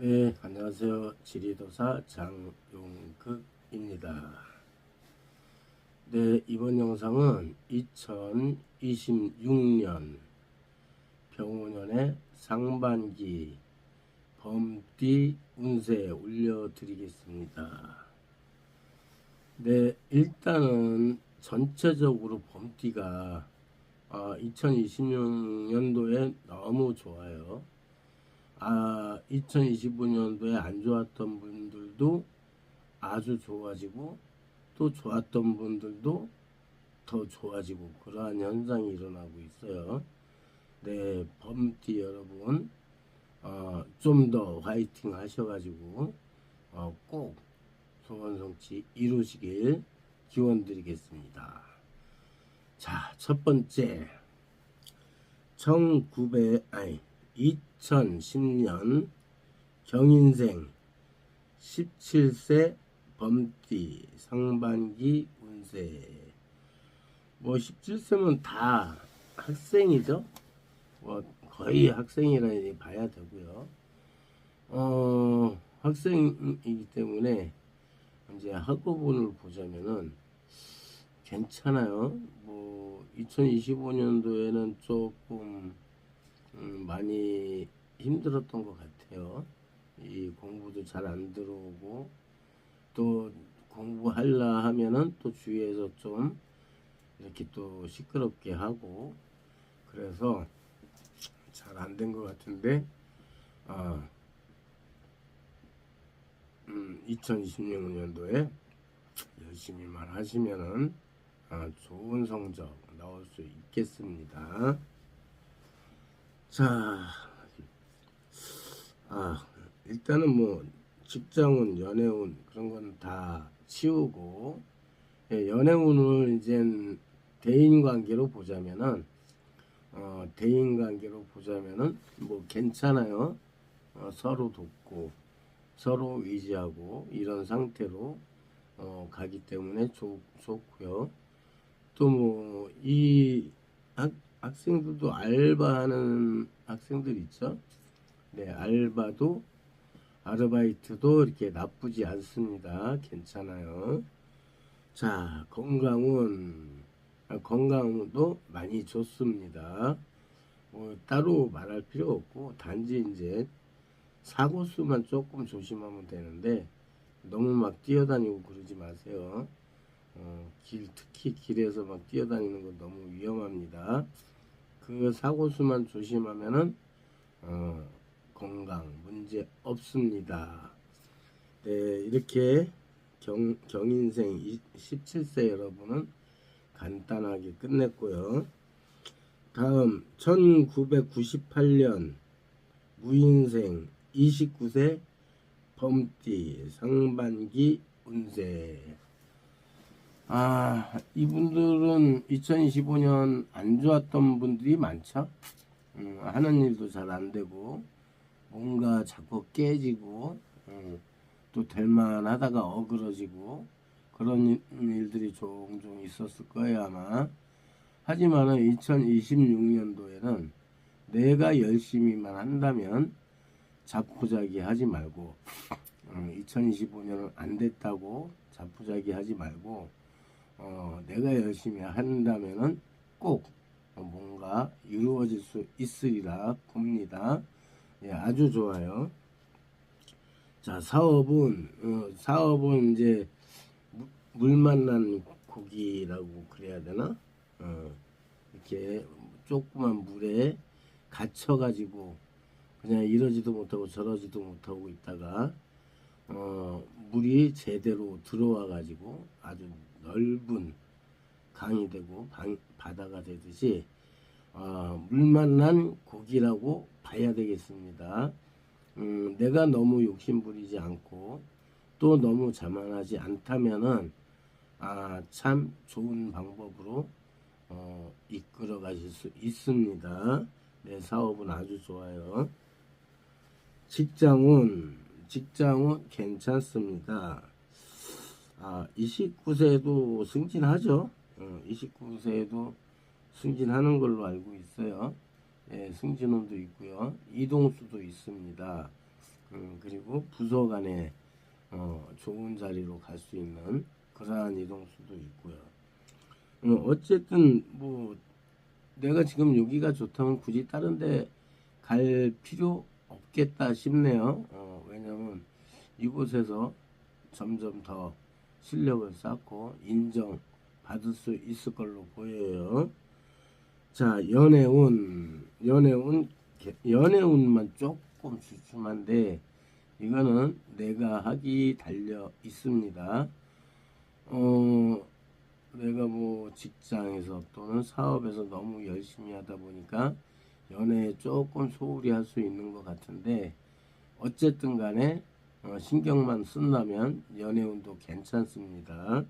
네, 안녕하세요. 지리도사 장용극입니다. 네, 이번 영상은 2026년 병원년의 상반기 범띠 운세 올려드리겠습니다. 네, 일단은 전체적으로 범띠가 아, 2026년도에 너무 좋아요. 아, 2025년도에 안 좋았던 분들도 아주 좋아지고 또 좋았던 분들도 더 좋아지고 그러한 현상이 일어나고 있어요. 네, 범띠 여러분 어, 좀 더 화이팅 하셔가지고 어, 꼭 소원 성취 이루시길 기원 드리겠습니다. 자, 첫 번째 1900 아니 2010년 경인생 17세 범띠 상반기 운세. 뭐 17세면 다 학생이죠? 뭐 거의 학생이라 봐야 되고요. 어 학생이기 때문에 이제 학업운을 보자면은 괜찮아요. 뭐 2025년도에는 조금 음, 많이 힘들었던 것 같아요. 이 공부도 잘 안 들어오고 또 공부하려 하면은 또 주위에서 좀 이렇게 또 시끄럽게 하고 그래서 잘 안 된 것 같은데 아, 음, 2026년도에 열심히만 하시면은 아, 좋은 성적 나올 수 있겠습니다. 자, 아, 일단은 뭐, 직장운, 연애운, 그런 건 다 치우고, 예, 연애운을 이제 대인 관계로 보자면은, 어, 대인 관계로 보자면은, 뭐, 괜찮아요. 어, 서로 돕고, 서로 의지하고, 이런 상태로, 어, 가기 때문에 좋, 좋고요. 또 뭐, 이 학, 학생들도 알바하는 학생들 있죠? 네, 알바도 아르바이트도 이렇게 나쁘지 않습니다. 괜찮아요. 자, 건강은 아, 건강도 많이 좋습니다. 뭐 따로 말할 필요 없고 단지 이제 사고 수만 조금 조심하면 되는데 너무 막 뛰어다니고 그러지 마세요. 어, 길 특히 길에서 막 뛰어다니는 건 너무 위험합니다. 그 사고 수만 조심하면은 어, 건강 문제 없습니다. 네, 이렇게 경, 경인생 17세 여러분은 간단하게 끝냈고요. 다음 1998년 무인생 29세 범띠 상반기 운세 아, 이분들은 2025년 안 좋았던 분들이 많죠. 음, 하는 일도 잘 안 되고, 뭔가 자꾸 깨지고, 음, 또 될만 하다가 어그러지고, 그런 일들이 종종 있었을 거예요, 아마. 하지만은 2026년도에는 내가 열심히만 한다면 자포자기 하지 말고, 음, 2025년은 안 됐다고 자포자기 하지 말고, 어, 내가 열심히 한다면은 꼭 뭔가 이루어질 수 있으리라 봅니다. 예, 아주 좋아요. 자, 사업은, 어, 사업은 이제 물 만난 고기라고 그래야 되나? 어, 이렇게 조그만 물에 갇혀가지고 그냥 이러지도 못하고 저러지도 못하고 있다가 어, 물이 제대로 들어와가지고 아주 넓은 강이 되고 방, 바다가 되듯이 어, 물 만 난 고기라고 봐야 되겠습니다. 음, 내가 너무 욕심부리지 않고 또 너무 자만하지 않다면은 아, 참 좋은 방법으로 어, 이끌어 가실 수 있습니다. 내 사업은 아주 좋아요. 직장은 직장은 괜찮습니다. 아, 29세도 승진하죠. 어, 29세도 승진하는 걸로 알고 있어요. 예, 승진원도 있고요. 이동수도 있습니다. 음, 그리고 부서 간에 어, 좋은 자리로 갈 수 있는 그러한 이동수도 있고요. 어, 어쨌든 뭐 내가 지금 여기가 좋다면 굳이 다른 데 갈 필요 없겠다 싶네요. 어, 왜냐면 이곳에서 점점 더 실력을 쌓고 인정 받을 수 있을 걸로 보여요. 자, 연애운, 연애운, 개- 연애운만 조금 주춤한데, 이거는 내가 하기 달려 있습니다. 어, 내가 뭐 직장에서 또는 사업에서 너무 열심히 하다 보니까 연애에 조금 소홀히 할 수 있는 것 같은데, 어쨌든 간에 어, 신경만 쓴다면 연애운도 괜찮습니다.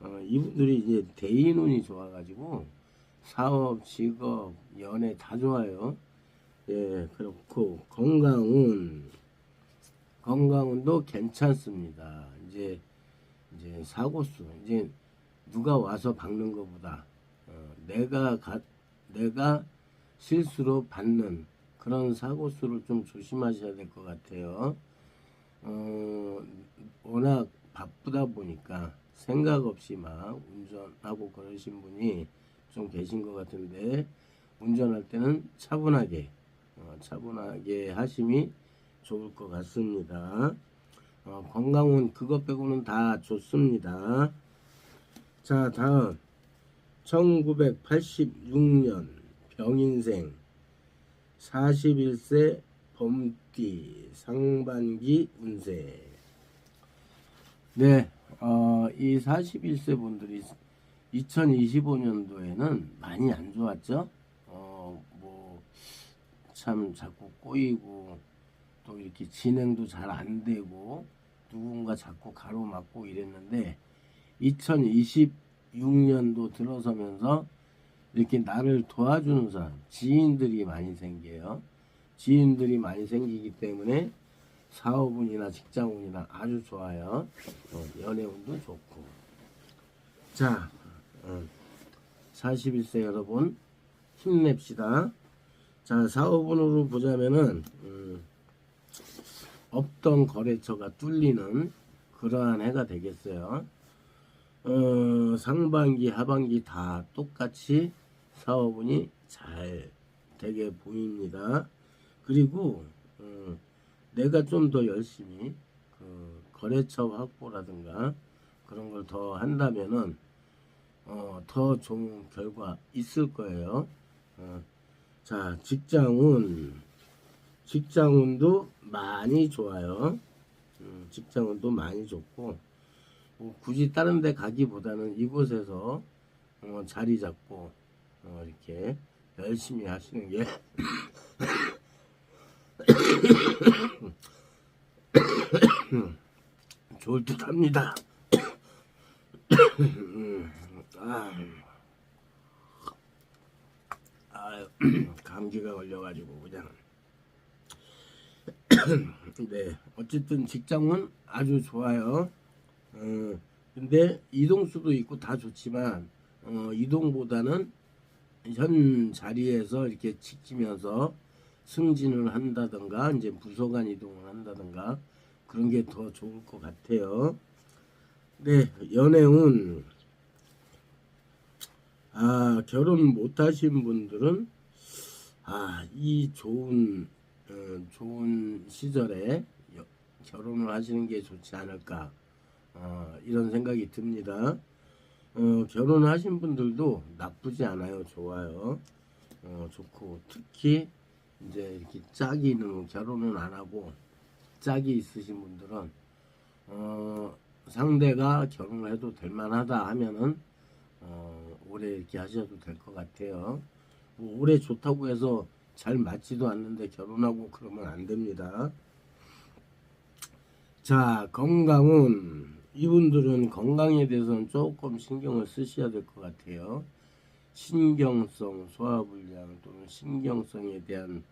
어, 이분들이 이제 대인운이 좋아가지고 사업, 직업, 연애 다 좋아요. 예, 그렇고 건강운 건강운도 괜찮습니다. 이제 이제 사고수 이제 누가 와서 박는 것보다 어, 내가 가, 내가 실수로 받는 그런 사고수를 좀 조심하셔야 될 것 같아요. 어, 워낙 바쁘다 보니까 생각 없이 막 운전하고 그러신 분이 좀 계신 것 같은데 운전할 때는 차분하게 어, 차분하게 하심이 좋을 것 같습니다. 어, 건강은 그것 빼고는 다 좋습니다. 자 다음 1986년 병인생 41세 범띠 상반기 운세 네, 어, 이 41세 분들이 2025년도에는 많이 안 좋았죠. 어, 뭐, 참 자꾸 꼬이고, 또 이렇게 진행도 잘 안 되고, 누군가 자꾸 가로막고 이랬는데, 2026년도 들어서면서 이렇게 나를 도와주는 사람, 지인들이 많이 생겨요. 지인들이 많이 생기기 때문에 사업운이나 직장운이나 아주 좋아요. 어, 연애운도 좋고. 자, 어, 41세 여러분 힘냅시다. 자, 사업운으로 보자면은 음, 없던 거래처가 뚫리는 그러한 해가 되겠어요. 어, 상반기, 하반기 다 똑같이 사업운이 잘 되게 보입니다. 그리고 어, 내가 좀 더 열심히 그 거래처 확보라든가 그런 걸 더 한다면은 어, 더 좋은 결과 있을 거예요. 어, 자, 직장운 직장운도 많이 좋아요. 음, 직장운도 많이 좋고 뭐 굳이 다른 데 가기보다는 이곳에서 어, 자리 잡고 어, 이렇게 열심히 하시는 게 좋을 듯 합니다. 음, 아, 아유, 감기가 걸려가지고 그냥 네 어쨌든 직장은 아주 좋아요. 어, 근데 이동수도 있고 다 좋지만 어, 이동보다는 현 자리에서 이렇게 지키면서 승진을 한다던가 이제 부서간 이동을 한다던가 그런 게 더 좋을 것 같아요. 네, 연애운 아 결혼 못하신 분들은 아 이 좋은 어, 좋은 시절에 여- 결혼을 하시는 게 좋지 않을까 어, 이런 생각이 듭니다. 어, 결혼하신 분들도 나쁘지 않아요. 좋아요. 어, 좋고 특히 이제 이렇게 짝이는 결혼은 안 하고 짝이 있으신 분들은 어, 상대가 결혼을 해도 될 만하다 하면은 어, 오래 이렇게 하셔도 될 것 같아요. 뭐 오래 좋다고 해서 잘 맞지도 않는데 결혼하고 그러면 안 됩니다. 자, 건강은 이분들은 건강에 대해서는 조금 신경을 쓰셔야 될 것 같아요. 신경성 소화불량 또는 신경성에 대한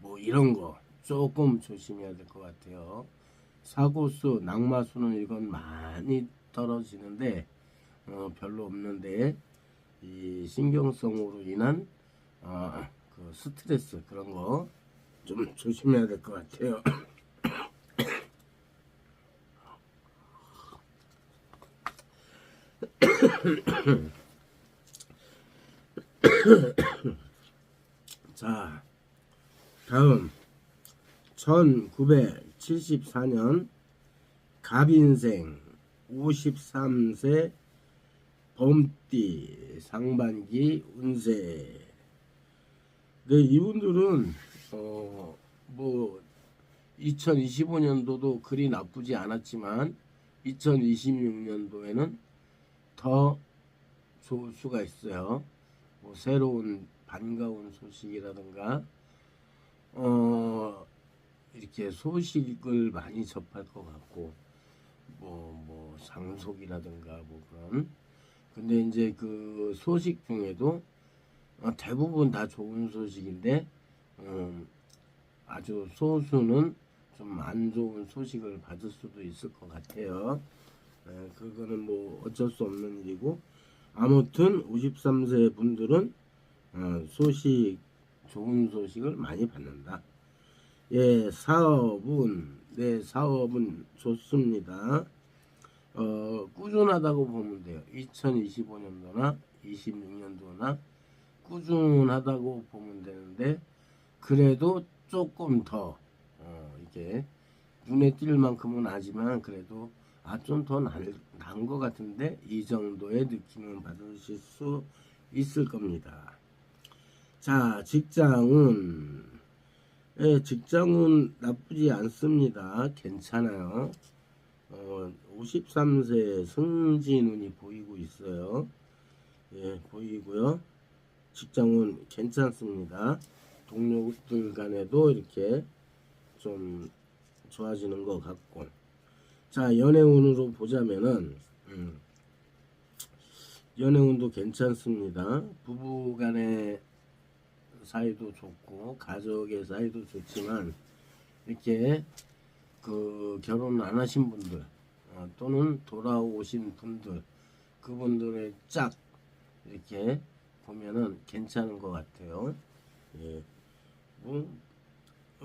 뭐 이런 거 조금 조심해야 될 것 같아요. 사고수, 낙마수는 이건 많이 떨어지는데 어, 별로 없는데 이 신경성으로 인한 어, 그 스트레스 그런 거 좀 조심해야 될 것 같아요. 자. 다음 1974년 갑인생 53세 범띠 상반기 운세. 네, 이분들은 어 뭐 2025년도도 그리 나쁘지 않았지만 2026년도에는 더 좋을 수가 있어요. 뭐 새로운 반가운 소식이라든가 어 이렇게 소식을 많이 접할 것 같고 뭐뭐 상속이라든가 뭐 그런 근데 이제 그 소식 중에도 어, 대부분 다 좋은 소식인데 음, 아주 소수는 좀 안 좋은 소식을 받을 수도 있을 것 같아요. 에, 그거는 뭐 어쩔 수 없는 일이고 아무튼 53세 분들은 어, 소식 좋은 소식을 많이 받는다. 예, 사업은 네 사업은 좋습니다. 어, 꾸준하다고 보면 돼요. 2025년도나 26년도나 꾸준하다고 보면 되는데 그래도 조금 더 어, 이게 눈에 띌 만큼은 아지만 그래도 아 좀더 나은 것 같은데 이 정도의 느낌은 받으실 수 있을 겁니다. 자 직장은 예, 직장은 나쁘지 않습니다. 괜찮아요. 어, 53세 승진운이 보이고 있어요. 예, 보이고요. 직장은 괜찮습니다. 동료들 간에도 이렇게 좀 좋아지는 것 같고. 자, 연애운으로 보자면은, 음, 연애운도 괜찮습니다. 부부 간의 사이도 좋고, 가족의 사이도 좋지만, 이렇게 그 결혼 안 하신 분들, 어, 또는 돌아오신 분들, 그분들의 짝, 이렇게 보면은 괜찮은 것 같아요. 예. 뭐,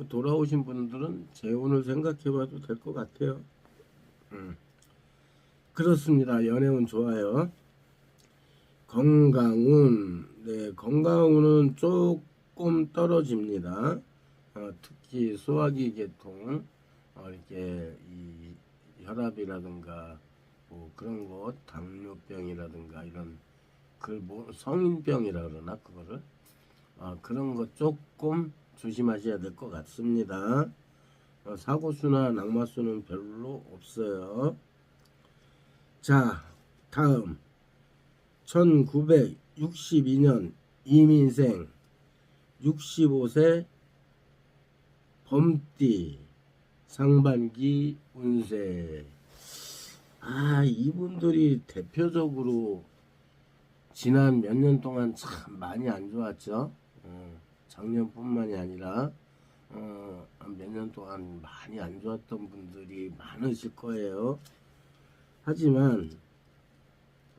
돌아오신 분들은 재혼을 생각해봐도 될 것 같아요. 음. 그렇습니다. 연애운 좋아요. 건강운, 네, 건강운은 조금 떨어집니다. 어, 특히 소화기 계통, 어, 이렇게 이 혈압이라든가 뭐 그런 것, 당뇨병이라든가 이런 그 뭐 성인병이라 그러나 그거를 어, 그런 것 조금 조심하셔야 될 것 같습니다. 어, 사고수나 낙마수는 별로 없어요. 자, 다음 1962년 이민생 65세 범띠 상반기 운세 아 이분들이 대표적으로 지난 몇 년 동안 참 많이 안 좋았죠. 어, 작년뿐만이 아니라 어, 몇 년 동안 많이 안 좋았던 분들이 많으실 거예요. 하지만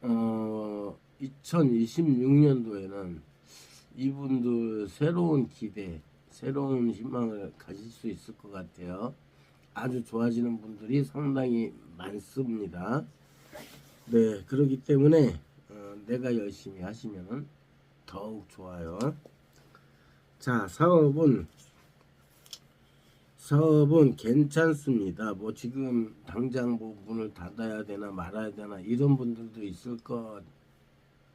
어, 2026년도에는 이분들 새로운 기대, 새로운 희망을 가질 수 있을 것 같아요. 아주 좋아지는 분들이 상당히 많습니다. 네, 그렇기 때문에 어, 내가 열심히 하시면은 더욱 좋아요. 자, 사업은 사업은 괜찮습니다. 뭐 지금 당장 뭐 문을 닫아야 되나 말아야 되나 이런 분들도 있을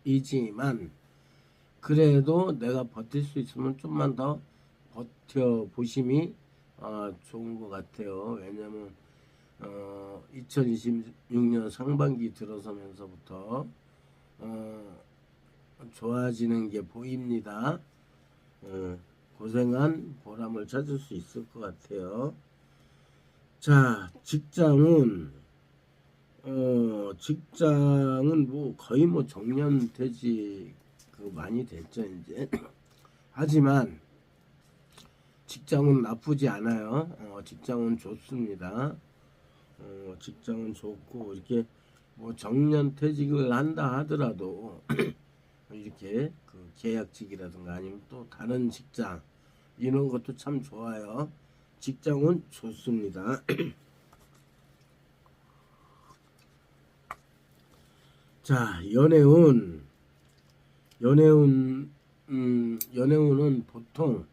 것이지만 그래도 내가 버틸 수 있으면 좀만 더 버텨 보심이 어, 좋은 것 같아요. 왜냐면 어, 2026년 상반기 들어서면서부터 어, 좋아지는 게 보입니다. 어, 고생한 보람을 찾을 수 있을 것 같아요. 자, 직장은 어, 직장은 뭐 거의 뭐 정년퇴직 그 많이 됐죠 이제. 하지만 직장은 나쁘지 않아요. 어, 직장은 좋습니다. 어, 직장은 좋고 이렇게 뭐 정년 퇴직을 한다 하더라도 이렇게 그 계약직이라든가 아니면 또 다른 직장 이런 것도 참 좋아요. 직장은 좋습니다. 자, 연애운. 연애운, 음, 연애운은 보통,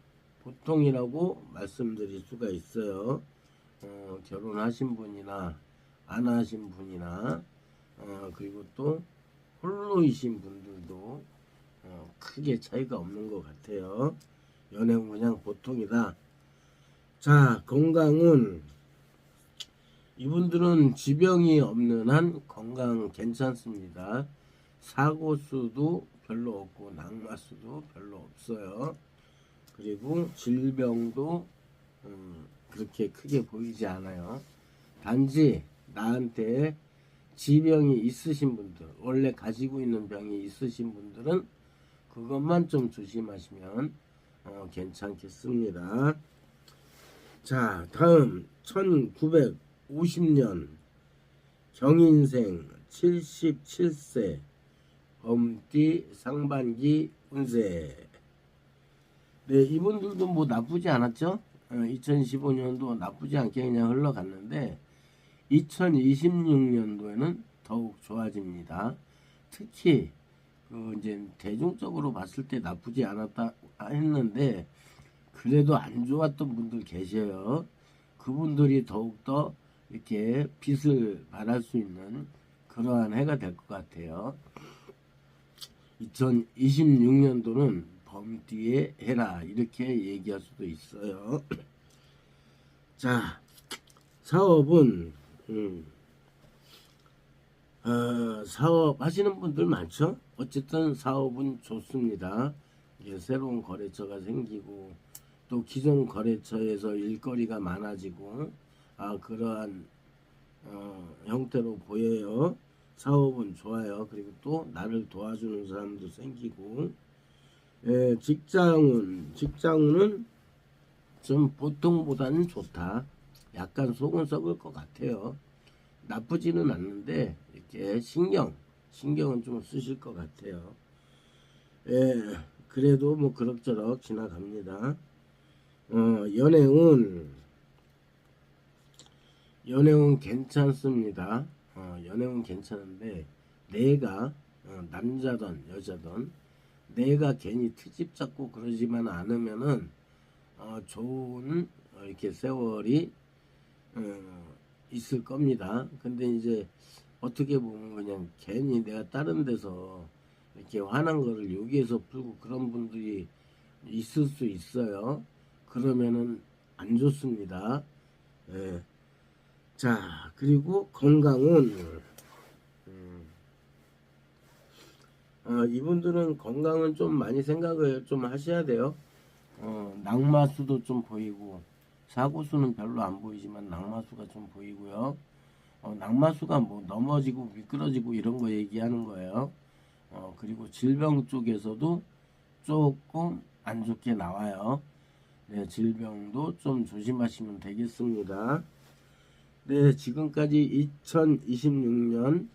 보통이라고 말씀드릴 수가 있어요. 어, 결혼하신 분이나, 안 하신 분이나, 어, 그리고 또, 홀로이신 분들도, 어, 크게 차이가 없는 것 같아요. 연애운 그냥 보통이다. 자, 건강은, 이분들은 지병이 없는 한 건강 괜찮습니다. 사고 수도 별로 없고 낙마수도 별로 없어요. 그리고 질병도 음, 그렇게 크게 보이지 않아요. 단지 나한테 지병이 있으신 분들, 원래 가지고 있는 병이 있으신 분들은 그것만 좀 조심하시면 어, 괜찮겠습니다. 자, 다음 1950년 경인생 77세 범띠 상반기 운세. 네, 이분들도 뭐 나쁘지 않았죠? 2015년도 나쁘지 않게 그냥 흘러갔는데 2026년도에는 더욱 좋아집니다. 특히 그 이제 대중적으로 봤을 때 나쁘지 않았다 했는데 그래도 안 좋았던 분들 계셔요. 그분들이 더욱더 이렇게 빛을 발할 수 있는 그러한 해가 될 것 같아요. 2026년도는 범띠의 해라 이렇게 얘기할 수도 있어요. 자, 사업은 음, 어, 사업 하시는 분들 많죠? 어쨌든 사업은 좋습니다. 새로운 거래처가 생기고 또 기존 거래처에서 일거리가 많아지고 아 그러한 어, 형태로 보여요. 사업은 좋아요. 그리고 또 나를 도와주는 사람도 생기고 예, 직장은 직장은 좀 보통보다는 좋다. 약간 속은 썩을 것 같아요. 나쁘지는 않는데 이렇게 신경 신경은 좀 쓰실 것 같아요. 예, 그래도 뭐 그럭저럭 지나갑니다. 어, 연애운 연애운 괜찮습니다. 어, 연애운 괜찮은데 내가 어, 남자든 여자든 내가 괜히 트집 잡고 그러지만 않으면은 어, 좋은 어, 이렇게 세월이 어, 있을 겁니다. 근데 이제 어떻게 보면 그냥 괜히 내가 다른 데서 이렇게 화난 거를 여기에서 풀고 그런 분들이 있을 수 있어요. 그러면은 안 좋습니다. 예. 자, 그리고 건강은 음, 어, 이분들은 건강은 좀 많이 생각을 좀 하셔야 돼요. 어, 낙마수도 좀 보이고 사고수는 별로 안 보이지만 낙마수가 좀 보이고요. 어, 낙마수가 뭐 넘어지고 미끄러지고 이런 거 얘기하는 거예요. 어, 그리고 질병 쪽에서도 조금 안 좋게 나와요. 네, 질병도 좀 조심하시면 되겠습니다. 네, 지금까지 2026년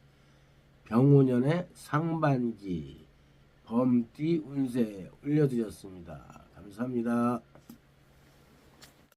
병오년의 상반기 범띠 운세 올려드렸습니다. 감사합니다.